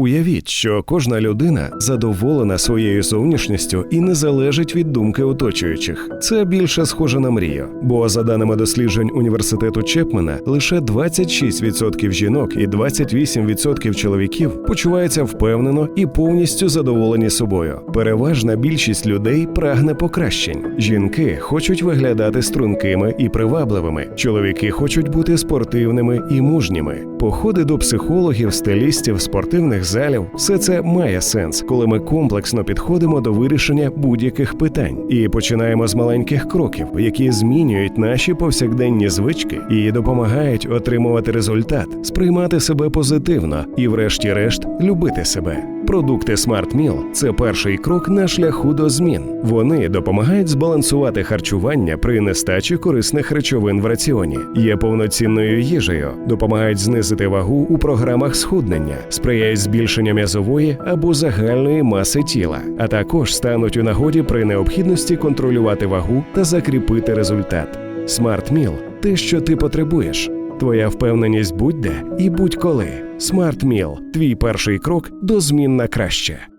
Уявіть, що кожна людина задоволена своєю зовнішністю і не залежить від думки оточуючих. Це більше схоже на мрію. Бо за даними досліджень університету Чепмена, лише 26% жінок і 28% чоловіків почуваються впевнено і повністю задоволені собою. Переважна більшість людей прагне покращень. Жінки хочуть виглядати стрункими і привабливими. Чоловіки хочуть бути спортивними і мужніми. Походи до психологів, стилістів, спортивних залів все це має сенс, коли ми комплексно підходимо до вирішення будь-яких питань і починаємо з маленьких кроків, які змінюють наші повсякденні звички і допомагають отримувати результат, сприймати себе позитивно і, врешті-решт, любити себе. Продукти Smart Meal – це перший крок на шляху до змін. Вони допомагають збалансувати харчування при нестачі корисних речовин в раціоні, є повноцінною їжею, допомагають знизити вагу у програмах схуднення, сприяють збільшенню м'язової або загальної маси тіла, а також стануть у нагоді при необхідності контролювати вагу та закріпити результат. Smart Meal – те, що ти потребуєш. Твоя впевненість будь-де і будь-коли. Smart Meal – твій перший крок до змін на краще.